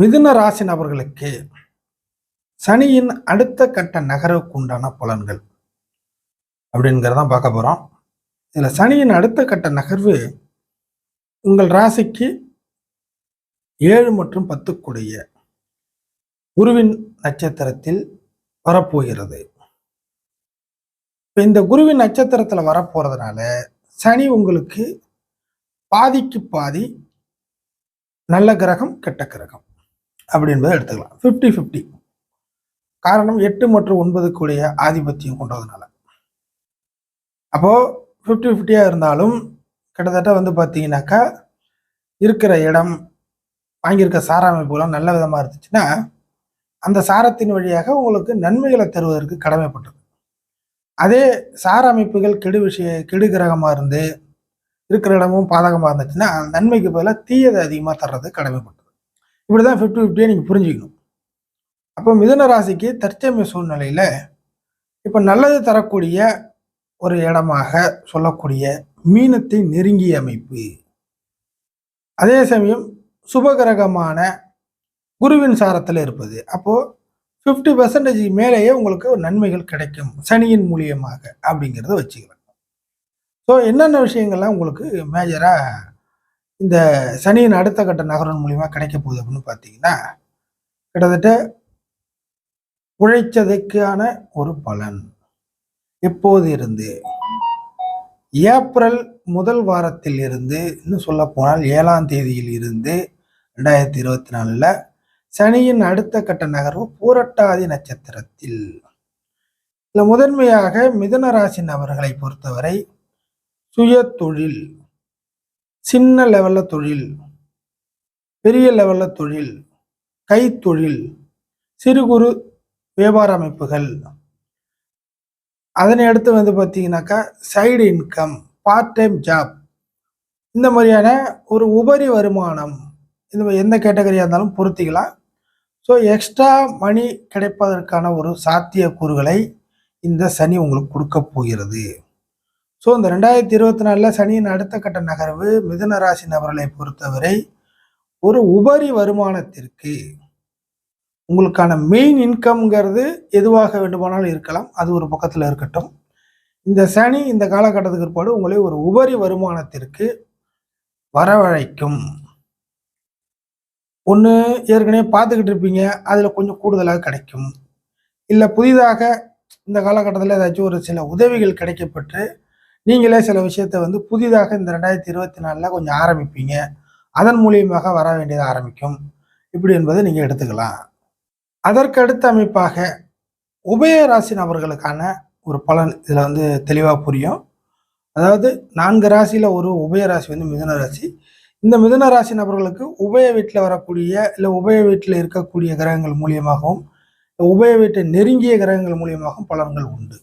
மிதுன ராசி நபர்களுக்கு சனியின் அடுத்த கட்ட நகர்வுக்கு உண்டான பலன்கள் அப்படிங்கிறதான் பார்க்க போகிறோம் இதில் சனியின் அடுத்த கட்ட நகர்வு உங்கள் ராசிக்கு ஏழு மற்றும் பத்துக்குடைய குருவின் நட்சத்திரத்தில் வரப்போகிறது. இப்போ இந்த குருவின் நட்சத்திரத்தில் வரப்போகிறதுனால சனி உங்களுக்கு பாதிக்கு பாதி நல்ல கிரகம் கெட்ட கிரகம். அப்படி என்பதை எடுத்துக்கலாம். ஃபிஃப்டி ஃபிஃப்டி காரணம் எட்டு மற்றும் ஒன்பதுக்குடைய ஆதிபத்தியம் கொண்டதுனால. அப்போது ஃபிஃப்டி ஃபிஃப்டியாக இருந்தாலும் கிட்டத்தட்ட வந்து பார்த்தீங்கன்னாக்கா இருக்கிற இடம் வாங்கியிருக்க சார அமைப்புகளும் நல்ல விதமாக இருந்துச்சுன்னா அந்த சாரத்தின் வழியாக உங்களுக்கு நன்மைகளை தருவதற்கு கடமைப்பட்டது. அதே சார அமைப்புகள் கெடு விஷய கெடு கிரகமாக இருந்து இருக்கிற இடமும் பாதகமாக இருந்துச்சுன்னா நன்மைக்கு பதிலாக தீயதை அதிகமாக தர்றது கடமைப்பட்டது. இப்படி தான் ஃபிஃப்டி ஃபிஃப்டியை நீங்கள் புரிஞ்சுக்கணும். அப்போ மிதுன ராசிக்கு தற்சமய சூழ்நிலையில் இப்போ நல்லது தரக்கூடிய ஒரு இடமாக சொல்லக்கூடிய மீனத்தை நெருங்கிய அமைப்பு. அதே சமயம் சுபகிரகமான குருவின் சாரத்தில் இருப்பது. அப்போது ஃபிஃப்டி பர்சன்டேஜ் மேலேயே உங்களுக்கு நன்மைகள் கிடைக்கும். சனியின் மூலியமாக அப்படிங்கிறத வச்சுக்கலாம் ஸோ என்னென்ன விஷயங்கள்லாம் உங்களுக்கு மேஜராக இந்த சனியின் அடுத்த கட்ட நகரம் மூலிமா கிடைக்க போகுது அப்படின்னு பார்த்தீங்கன்னா கிட்டத்தட்ட உழைச்சதைக்கான ஒரு பலன். எப்போது இருந்து? ஏப்ரல் முதல் வாரத்தில் இருந்து இன்னும் சொல்ல போனால் ஏழாம் தேதியில் இருந்து ரெண்டாயிரத்தி இருபத்தி நாலில் சனியின் அடுத்த கட்ட நகர்வு பூரட்டாதி நட்சத்திரத்தில். இதில் முதன்மையாக மிதன ராசி நபர்களை பொறுத்தவரை சுய தொழில் சின்ன லெவலில் தொழில் பெரிய லெவலில் தொழில் கைத்தொழில் சிறு குறு வியாபார அமைப்புகள். அதனை அடுத்து வந்து பார்த்தீங்கன்னாக்கா side income part time job இந்த மாதிரியான ஒரு உபரி வருமானம் இந்த எந்த கேட்டகரியாக இருந்தாலும் பொருத்திக்கலாம். ஸோ எக்ஸ்ட்ரா மணி கிடைப்பதற்கான ஒரு சாத்தியக்கூறுகளை இந்த சனி உங்களுக்கு கொடுக்க போகிறது. ஸோ இந்த ரெண்டாயிரத்தி இருபத்தி நாலில் சனியின் அடுத்த கட்ட நகர்வு மிதுன ராசி நபர்களை பொறுத்தவரை ஒரு உபரி வருமானத்திற்கு உங்களுக்கான மெயின் இன்கம்ங்கிறது எதுவாக வேண்டுமானாலும் இருக்கலாம். அது ஒரு பக்கத்தில் இருக்கட்டும். இந்த சனி இந்த காலகட்டத்துக்கு பிற்பாடு உங்களை ஒரு உபரி வருமானத்திற்கு வரவழைக்கும். ஒன்று ஏற்கனவே பார்த்துக்கிட்டு இருப்பீங்க. அதில் கொஞ்சம் கூடுதலாக கிடைக்கும். இல்லை புதிதாக இந்த காலகட்டத்தில் ஏதாச்சும் ஒரு சில உதவிகள் கிடைக்கப்பட்டு நீங்களே சில விஷயத்த வந்து புதிதாக இந்த ரெண்டாயிரத்தி இருபத்தி நாலில் கொஞ்சம் ஆரம்பிப்பீங்க. அதன் மூலியமாக வர வேண்டியது ஆரம்பிக்கும். இப்படி என்பதை நீங்கள் எடுத்துக்கலாம். அதற்கு அடுத்த அமைப்பாக உபய ராசி நபர்களுக்கான ஒரு பலன் இதில் வந்து தெளிவாக புரியும். அதாவது நான்கு ராசியில் ஒரு உபய ராசி வந்து மிதன ராசி. இந்த மிதன ராசி நபர்களுக்கு உபய வீட்டில் வரக்கூடிய இல்லை உபய வீட்டில் இருக்கக்கூடிய கிரகங்கள் மூலியமாகவும் உபய வீட்டை நெருங்கிய கிரகங்கள் மூலியமாகவும் பலன்கள் உண்டு.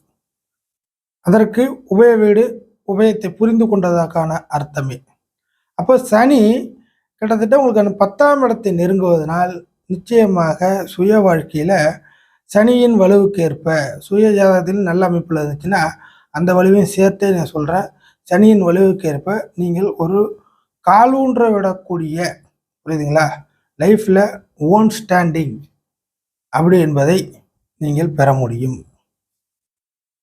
அதற்கு உபய வீடு உபயத்தை புரிந்து கொண்டதற்கான அர்த்தமே. அப்போ சனி கிட்டத்தட்ட உங்களுக்கு அந்த பத்தாம் இடத்தை நெருங்குவதனால் நிச்சயமாக சுய வாழ்க்கையில் சனியின் வலுவுக்கு ஏற்ப சுய ஜாதகத்தில் நல்ல அமைப்பில் இருந்துச்சுன்னா அந்த வலுவையும் சேர்த்தே நான் சொல்கிறேன் சனியின் வலுவுக்கு ஏற்ப நீங்கள் ஒரு காலூன்ற விடக்கூடிய புரியுதுங்களா? லைஃப்பில் ஓன் ஸ்டாண்டிங் அப்படி என்பதை நீங்கள் பெற முடியும்.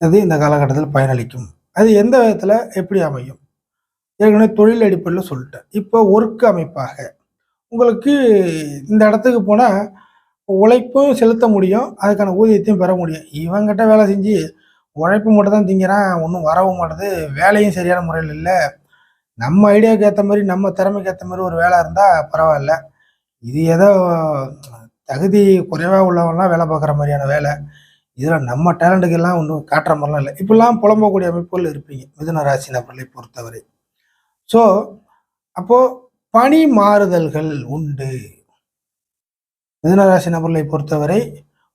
அது இந்த காலகட்டத்தில் பயனளிக்கும். அது எந்த விதத்தில்? எப்படி அமையும்? ஏற்கனவே தொழில் அடிப்படையில் சொல்லிட்டேன். இப்போ ஒர்க் அமைப்பாக. உங்களுக்கு இந்த இடத்துக்கு போனால் உழைப்பும் செலுத்த முடியும். அதுக்கான ஊதியத்தையும் பெற முடியும். இவங்கிட்ட வேலை செஞ்சு உழைப்பு மட்டும் தான் திங்கிறான். ஒன்றும் வரவும் மாட்டேது. வேலையும் சரியான முறையில் இல்லை. நம்ம ஐடியாவுக்கு ஏற்ற மாதிரி நம்ம திறமைக்கு ஏற்ற மாதிரி ஒரு வேலை இருந்தால் பரவாயில்ல. இது ஏதோ தகுதி குறைவாக உள்ளவங்களாம் வேலை பார்க்குற மாதிரியான வேலை. இதில் நம்ம டேலண்ட்டுக்கெல்லாம் ஒன்றும் காட்டுற மாதிரிலாம் இல்லை. இப்படிலாம் புலம்பக்கூடிய அமைப்புகள் இருப்பீங்க மிதுன ராசி நபர்களை பொறுத்தவரை. ஸோ அப்போது பணி மாறுதல்கள் உண்டு. மிதுனராசி நபர்களை பொறுத்தவரை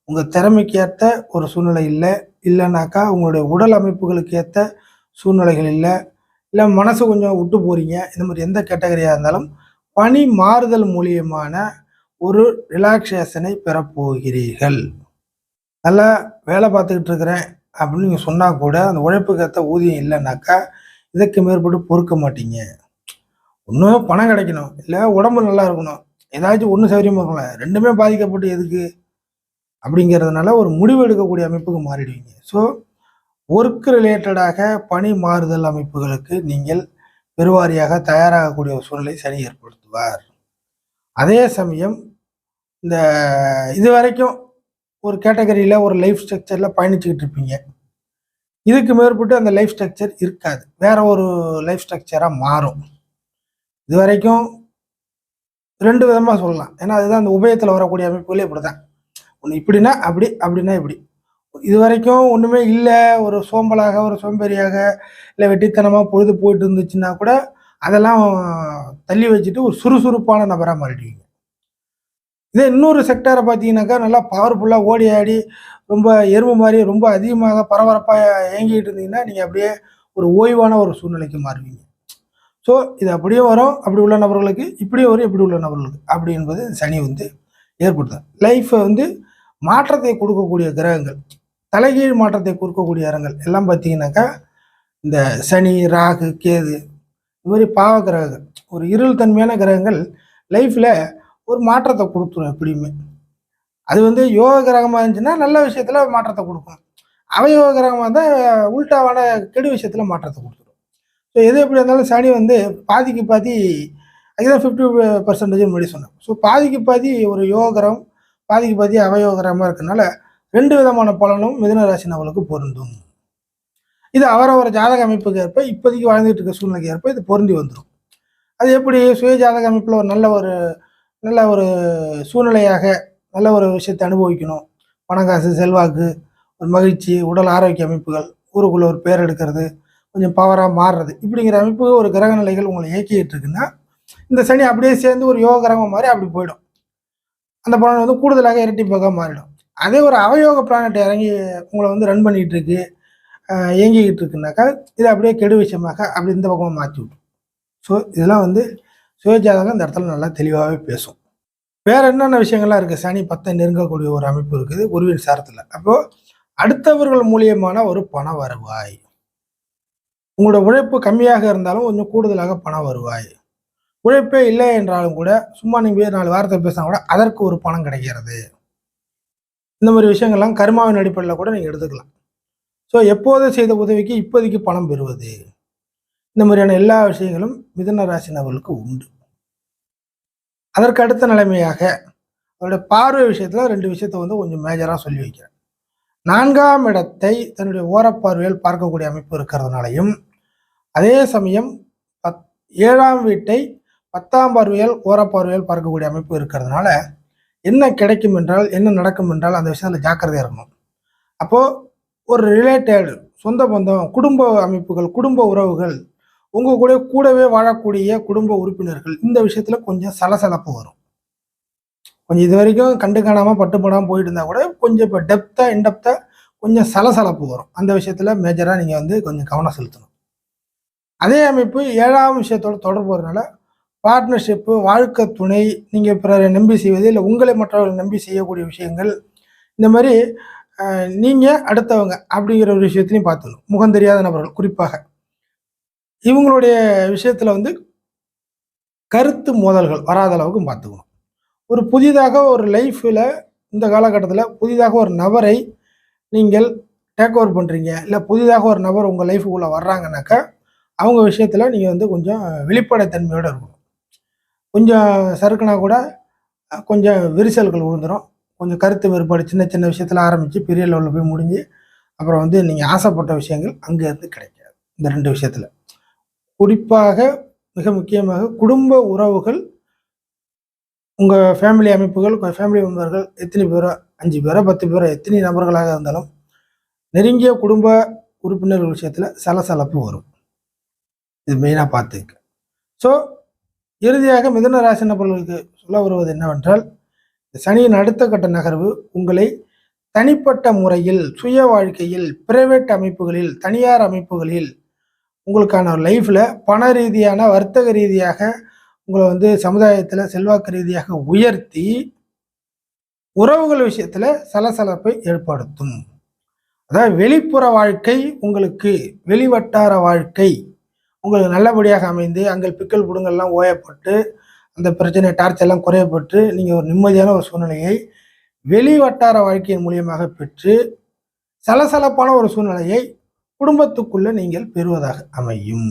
உங்கள் திறமைக்கு ஏற்ற ஒரு சூழ்நிலை இல்லை இல்லைனாக்கா உங்களுடைய உடல் அமைப்புகளுக்கு ஏற்ற சூழ்நிலைகள் இல்லை இல்லை மனசு கொஞ்சம் விட்டு போகிறீங்க இந்த மாதிரி எந்த கேட்டகரியாக இருந்தாலும் பணி மாறுதல் மூலியமான ஒரு ரிலாக்ஸேஷனை பெறப்போகிறீர்கள். நல்லா வேலை பார்த்துக்கிட்டு இருக்கிறேன் அப்படின்னு நீங்கள் சொன்னால் கூட அந்த உழைப்புக்கேற்ற ஊதியம் இல்லைனாக்கா இதுக்கு மேற்பட்டு பொறுக்க மாட்டீங்க. ஒன்றும் பணம் கிடைக்கணும். இல்லை உடம்பு நல்லா இருக்கணும். ஏதாச்சும் ஒன்றும் சௌரியமாக இருக்கலாம் ரெண்டுமே பாதிக்கப்பட்டு எதுக்கு? அப்படிங்கிறதுனால ஒரு முடிவு எடுக்கக்கூடிய அமைப்புக்கு மாறிடுவீங்க. ஸோ ஒர்க் ரிலேட்டடாக பணி மாறுதல் அமைப்புகளுக்கு நீங்கள் பெருவாரியாக தயாராகக்கூடிய ஒரு சூழ்நிலை சனி ஏற்படுத்துவார். அதே சமயம் இந்த இது வரைக்கும் ஒரு கேட்டகரியில் ஒரு லைஃப் ஸ்ட்ரக்சரில் பயணிச்சுக்கிட்டு இருப்பீங்க. இதுக்கு மேற்பட்டு அந்த லைஃப் ஸ்ட்ரக்சர் இருக்காது. வேற ஒரு லைஃப் ஸ்ட்ரக்சராக மாறும். இது வரைக்கும் ரெண்டு விதமாக சொல்லலாம். ஏன்னா அதுதான் அந்த உபயத்தில் வரக்கூடிய அமைப்புகளே இப்படி தான் ஒன்று இப்படின்னா அப்படி அப்படின்னா இப்படி. இது வரைக்கும் ஒன்றுமே இல்லை. ஒரு சோம்பலாக ஒரு சோம்பேறியாக இல்லை வெட்டித்தனமாக பொழுது போயிட்டு இருந்துச்சுன்னா கூட அதெல்லாம் தள்ளி வச்சுட்டு ஒரு சுறுசுறுப்பான நபராக மாறிடுவீங்க. இதே இன்னொரு செக்டரை பார்த்தீங்கன்னாக்கா நல்லா பவர்ஃபுல்லாக ஓடி ஆடி ரொம்ப எறும்பு மாதிரி ரொம்ப அதிகமாக பரபரப்பாக இயங்கிட்டு இருந்தீங்கன்னா நீங்கள் அப்படியே ஒரு ஓய்வான ஒரு சூழ்நிலைக்கு மாறுவீங்க. ஸோ இது அப்படியே வரும். அப்படி உள்ள நபர்களுக்கு இப்படியே வரும். இப்படி உள்ள நபர்களுக்கு அப்படி என்பது சனி வந்து ஏற்படுத்தும் லைஃப்பை வந்து மாற்றத்தை கொடுக்கக்கூடிய கிரகங்கள் தலைகீழ் மாற்றத்தை கொடுக்கக்கூடிய இடங்கள் எல்லாம் பார்த்தீங்கன்னாக்கா இந்த சனி ராகு கேது இது மாதிரி பாவ கிரகங்கள் ஒரு இருள் தன்மையான கிரகங்கள் லைஃப்பில் ஒரு மாற்றத்தை கொடுத்துரும் எப்படியுமே. அது வந்து யோக கிரகமாக இருந்துச்சுன்னா நல்ல விஷயத்தில் மாற்றத்தை கொடுக்கும். அவயோக கிரகமாக இருந்தால் உள்டாவான கெடு விஷயத்தில் மாற்றத்தை கொடுத்துரும். ஸோ எது எப்படி இருந்தாலும் சனி வந்து பாதிக்கு பாதி அதுதான் ஃபிஃப்டி பர்சன்டேஜ் முன்னாடி சொன்னேன். ஸோ பாதிக்கு பாதி ஒரு யோகரம் பாதிக்கு பாதி அவயோகரமாக கிரகமாக இருக்கனால ரெண்டு விதமான பலனும் மிதன ராசி நபர்களுக்கு பொருந்தும். இது அவரவர் ஜாதக அமைப்புக்கு ஏற்ப இப்போதைக்கு வாழ்ந்துட்டு இருக்க சூழ்நிலைக்கு ஏற்ப இது பொருந்தி வந்துடும் அது எப்படி? சுய ஜாதக அமைப்பில் ஒரு நல்ல ஒரு நல்ல ஒரு சூழ்நிலையாக நல்ல ஒரு விஷயத்தை அனுபவிக்கணும். பணம் காசு செல்வாக்கு ஒரு மகிழ்ச்சி உடல் ஆரோக்கிய அமைப்புகள் ஊருக்குள்ளே ஒரு பேர் எடுக்கிறது கொஞ்சம் பவராக மாறுறது. இப்படிங்கிற அமைப்பு ஒரு கிரக நிலைகள் உங்களை இயக்கிட்டு இருக்குன்னா இந்த சனி அப்படியே சேர்ந்து ஒரு யோக கிரகம் மாதிரி அப்படி போயிடும். அந்த பலன் வந்து கூடுதலாக இரட்டிப்பாக மாறிடும். அதே ஒரு அவயோக பிளானட் இறங்கி உங்களை வந்து ரன் பண்ணிகிட்டு இருக்கு இயங்கிக்கிட்டு இருக்குனாக்கா இது அப்படியே கெடு விஷயமாக அப்படி இந்த பக்கமாக மாற்றி விடும் ஸோ இதெல்லாம் வந்து சுயஜாதகம் இந்த இடத்துல நல்லா தெளிவாகவே பேசும். வேறு என்னென்ன விஷயங்கள்லாம் இருக்குது சனி பத்தை நெருங்கக்கூடிய ஒரு அமைப்பு இருக்குது. குருவின் சாரத்தில். அப்போது அடுத்தவர்கள் மூலியமான ஒரு பண வருவாய். உங்களோட உழைப்பு கம்மியாக இருந்தாலும் கொஞ்சம் கூடுதலாக பண வருவாய். உழைப்பே இல்லை என்றாலும் கூட சும்மா நீங்கள் நாலு வாரத்தை பேசினா கூட அதற்கு ஒரு பணம் கிடைக்கிறது. இந்த மாதிரி விஷயங்கள்லாம் கர்மாவின் அடிப்படையில் கூட நீங்கள் எடுத்துக்கலாம். ஸோ எப்போது செய்த உதவிக்கு இப்போதைக்கு பணம் பெறுவது? இந்த மாதிரியான எல்லா விஷயங்களும் மிதன ராசி நபர்களுக்கு உண்டு. அதற்கு அடுத்த நிலைமையாக அவருடைய பார்வை விஷயத்தில் ரெண்டு விஷயத்த வந்து கொஞ்சம் மேஜராக சொல்லி வைக்கிறேன். நான்காம் இடத்தை தன்னுடைய ஓரப்பார்வையில் பார்க்கக்கூடிய அமைப்பு இருக்கிறதுனாலையும் அதே சமயம் பத் ஏழாம் வீட்டை பத்தாம் பார்வையால் ஓரப்பார்வையால் பார்க்கக்கூடிய அமைப்பு இருக்கிறதுனால என்ன கிடைக்கும் என்றால் என்ன நடக்கும் என்றால் அந்த விஷயத்தில் ஜாக்கிரதையாக இருக்கணும். அப்போது ஒரு ரிலேட்டட் சொந்த பந்தம் குடும்ப அமைப்புகள் குடும்ப உறவுகள் உங்கள் கூட கூடவே வாழக்கூடிய குடும்ப உறுப்பினர்கள் இந்த விஷயத்தில் கொஞ்சம் சலசலப்பு வரும். கொஞ்சம் இது வரைக்கும் கண்டு காணாமல் பட்டுப்படாமல் போயிட்டு இருந்தால் கூட கொஞ்சம் இப்போ டெப்த்தாக இன்டெப்த்தாக கொஞ்சம் சலசலப்பு வரும். அந்த விஷயத்தில் மேஜராக நீங்கள் வந்து கொஞ்சம் கவனம் செலுத்தணும். அதே அமைப்பு ஏழாம் விஷயத்தோட தொடர்பு வரனால பார்ட்னர்ஷிப்பு வாழ்க்கை துணை நீங்கள் பிறரை நம்பி செய்வது இல்லை உங்களை மற்றவர்கள் நம்பி செய்யக்கூடிய விஷயங்கள் இந்த மாதிரி நீங்கள் அடுத்தவங்க அப்படிங்கிற ஒரு விஷயத்தையும் பார்த்துக்கணும். முகம் தெரியாத நபர்கள் குறிப்பாக இவங்களுடைய விஷயத்தில் வந்து கருத்து மோதல்கள் வராத அளவுக்கு பார்த்துக்கணும். ஒரு புதிதாக ஒரு லைஃப்பில் இந்த காலகட்டத்தில் புதிதாக ஒரு நபரை நீங்கள் டேக் ஓவர் பண்ணுறீங்க இல்லை புதிதாக ஒரு நபர் உங்கள் லைஃபுக்குள்ளே வர்றாங்கனாக்கா அவங்க விஷயத்தில் நீங்கள் வந்து கொஞ்சம் வெளிப்படைத்தன்மையோடு இருக்கணும். கொஞ்சம் சறுக்குனா கூட கொஞ்சம் விரிசல்கள் விழுந்துடும் கொஞ்சம் கருத்து வேறுபாடு சின்ன சின்ன விஷயத்தில் ஆரம்பித்து பெரிய லெவலில் போய் முடிஞ்சு அப்புறம் வந்து நீங்கள் ஆசைப்பட்ட விஷயங்கள் அங்கேருந்து கிடைக்காது. இந்த ரெண்டு விஷயத்தில். குறிப்பாக மிக முக்கியமாக குடும்ப உறவுகள் உங்கள் ஃபேமிலி அமைப்புகள் உங்கள் ஃபேமிலி மெம்பர்கள் எத்தனை பேரோ அஞ்சு பேரோ பத்து பேரோ எத்தனை நபர்களாக இருந்தாலும் நெருங்கிய குடும்ப உறுப்பினர்கள் விஷயத்தில் சலசலப்பு வரும். இது மெயினாக பார்த்துக்க. ஸோ இறுதியாக மிதன ராசி நபர்களுக்கு சொல்ல வருவது என்னவென்றால் சனியின் அடுத்த கட்ட நகர்வு உங்களை தனிப்பட்ட முறையில் சுய வாழ்க்கையில் பிரைவேட் அமைப்புகளில் தனியார் அமைப்புகளில் உங்களுக்கான லைஃப்பில் பண ரீதியான வர்த்தக ரீதியாக உங்களை வந்து சமுதாயத்தில் செல்வாக்கு ரீதியாக உயர்த்தி உறவுகள் விஷயத்தில் சலசலப்பை ஏற்படுத்தும். அதாவது வெளிப்புற வாழ்க்கை உங்களுக்கு வெளிவட்டார வாழ்க்கை உங்களுக்கு நல்லபடியாக அமைந்து அங்கே பிக்கல் புடுங்கள்லாம் ஓயப்பட்டு அந்த பிரச்சனை டார்ச் எல்லாம் குறையப்பட்டு நீங்கள் ஒரு நிம்மதியான ஒரு சூழ்நிலையை வெளி வட்டார வாழ்க்கையின் மூலியமாக பெற்று சலசலப்பான ஒரு சூழ்நிலையை குடும்பத்துக்குள்ள நீங்கள் பெறுவதாக அமையும்.